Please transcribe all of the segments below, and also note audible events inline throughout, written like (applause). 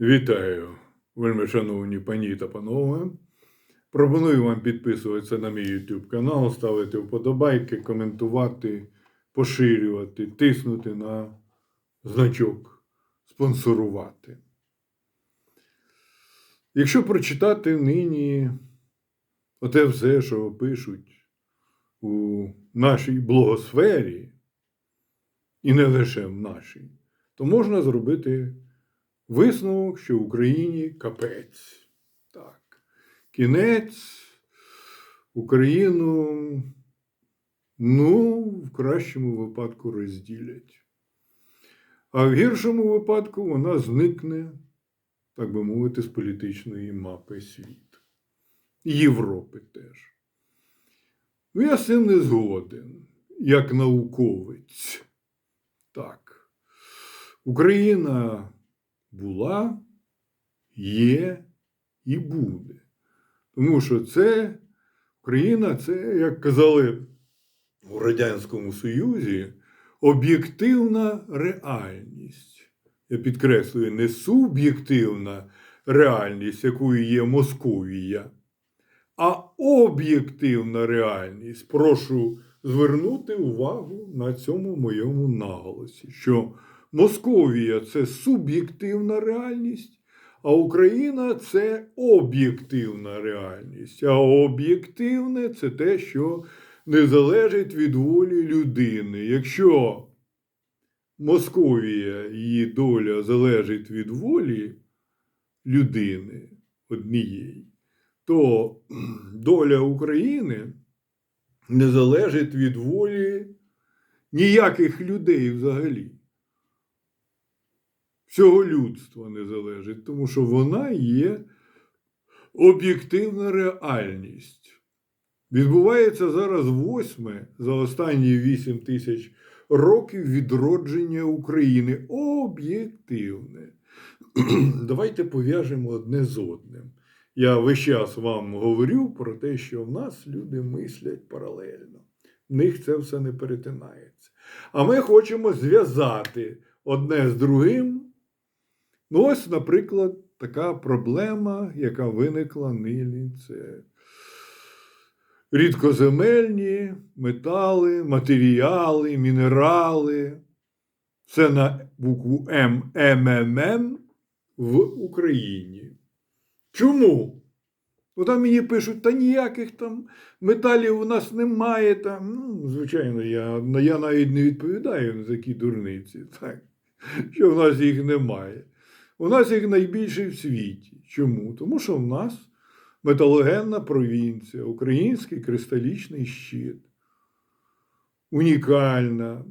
Вітаю, вельми шановні пані та панове. Пропоную вам підписуватися на мій YouTube канал, ставити вподобайки, коментувати, поширювати, тиснути на значок, спонсорувати. Якщо прочитати нині оте все, що пишуть у нашій блогосфері, і не лише в нашій, то можна зробити висновок, що в Україні капець. Так. Кінець Україну, ну, в кращому випадку розділять. А в гіршому випадку вона зникне, так би мовити, з політичної мапи світу. Європи теж. Ну, я з цим не згоден, як науковець. Так. Україна була, є і буде. Тому що це Україна, це, як казали у Радянському Союзі, об'єктивна реальність. Я підкреслюю, не суб'єктивна реальність, якою є Московія, а об'єктивна реальність. Прошу звернути увагу на цьому моєму наголосі, що Московія це суб'єктивна реальність, а Україна це об'єктивна реальність. А об'єктивне це те, що не залежить від волі людини. Якщо Московія, її доля залежить від волі людини однієї, то (clears throat) доля України не залежить від волі ніяких людей взагалі. Всього людства не залежить, тому що вона є об'єктивна реальність. Відбувається зараз восьме за останні вісім тисяч років відродження України. Об'єктивне. (clears throat) Давайте пов'яжемо одне з одним. Я весь час вам говорю про те, що в нас люди мислять паралельно. В них це все не перетинається. А ми хочемо зв'язати одне з другим. Ну, ось, наприклад, така проблема, яка виникла нині, це рідкоземельні метали, матеріали, мінерали. Це на букву МММ в Україні. Чому? Ну, там мені пишуть, та ніяких там металів у нас немає. Там. Ну, звичайно, я, я навіть не відповідаю на такі дурниці, так, що в нас їх немає. У нас їх найбільше в світі. Чому? Тому що в нас металогенна провінція, український кристалічний щит. Унікальна,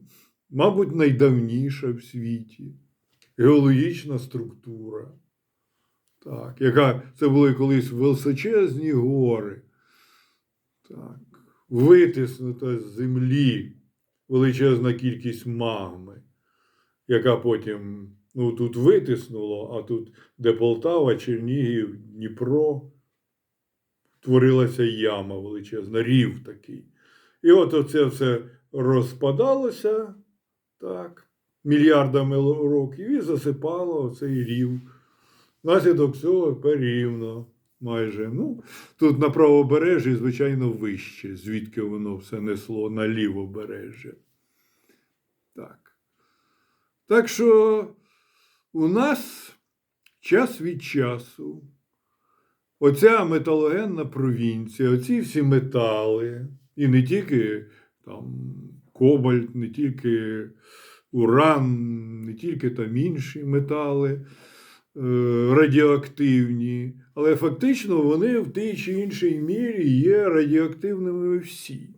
мабуть, найдавніша в світі, геологічна структура. Так, яка це були колись величезні гори, так, витиснута з землі величезна кількість магми, яка потім ну, тут витиснуло, а тут, де Полтава, Чернігів, Дніпро, творилася яма величезна, рів такий. І от оце все розпадалося так, мільярдами років і засипало цей рів. Наслідок цього тепер рівно майже. Ну, Тут на правобережжі, звичайно, вище, звідки воно все несло на лівобережжя. Так. Так що у нас час від часу оця металогенна провінція, оці всі метали, і не тільки там кобальт, не тільки уран, не тільки там інші метали е, радіоактивні, але фактично вони в тій чи іншій мірі є радіоактивними всі.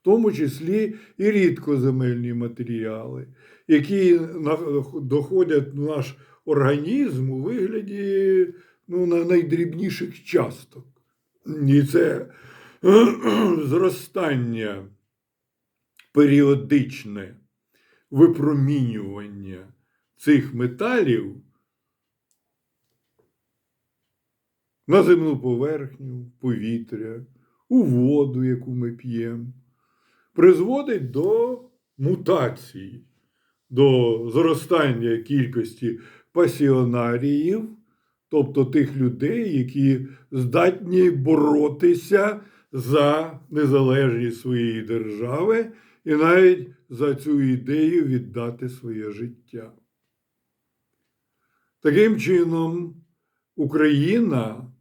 В тому числі і рідкоземельні матеріали, які доходять в наш організм у вигляді ну, на найдрібніших часток. І це (clears throat) зростання періодичне випромінювання цих металів на земну поверхню, повітря, у воду, яку ми п'ємо, призводить до мутацій, до зростання кількості пасіонаріїв, тобто тих людей, які здатні боротися за незалежність своєї держави і навіть за цю ідею віддати своє життя. Таким чином, Україна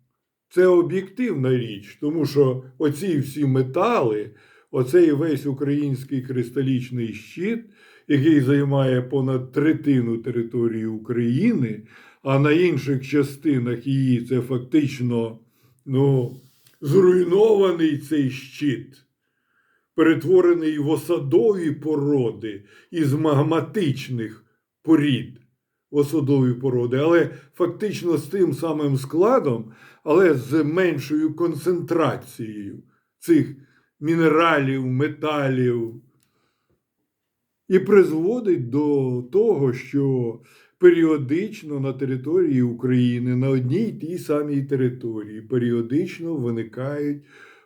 це об'єктивна річ, тому що оці всі метали, оцей весь український кристалічний щит, який займає понад третину території України, а на інших частинах її це фактично ну, зруйнований цей щит, перетворений в осадові породи із магматичних порід осадові породи, але фактично з тим самим складом, але з меншою концентрацією цих мінералів, металів. І призводить до того, що періодично на території України, на одній тій самій території, періодично виникають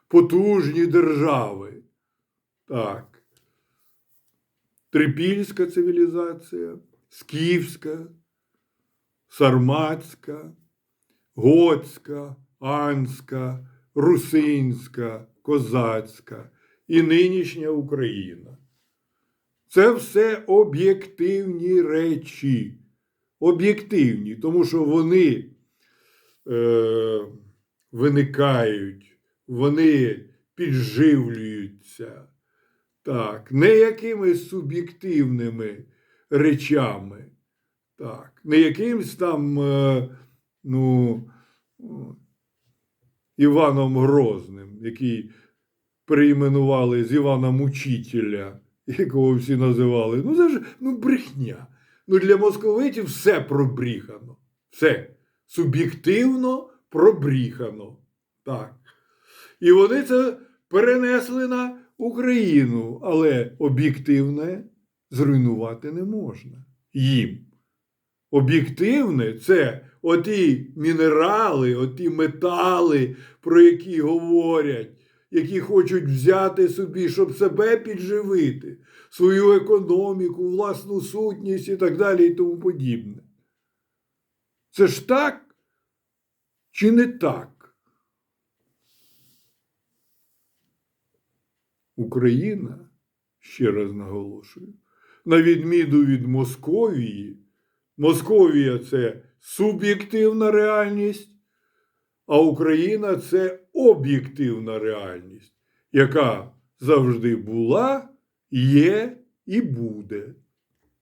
потужні держави. Так. Трипільська цивілізація, Скіфська, Сарматська, Готська, Анська, Русинська, Козацька і нинішня Україна. Це все об'єктивні речі. Об'єктивні, тому що вони е, виникають, вони підживлюються. Так, не якимись суб'єктивними речами. Так, не якимсь там, е, ну, Іваном Грозним, який перейменували з Івана Мучителя, якого всі називали. Ну, це ж ну, брехня. Ну, для московитів все пробріхано. Все суб'єктивно пробріхано. Так. І вони це перенесли на Україну, але об'єктивне зруйнувати не можна їм. Об'єктивне це оті мінерали, оті метали, про які говорять, які хочуть взяти собі, щоб себе підживити, свою економіку, власну сутність і так далі, і тому подібне. Це ж так чи не так? Україна, ще раз наголошую, на відміну від Московії, Московія це суб'єктивна реальність, а Україна це об'єктивна реальність, яка завжди була, є і буде.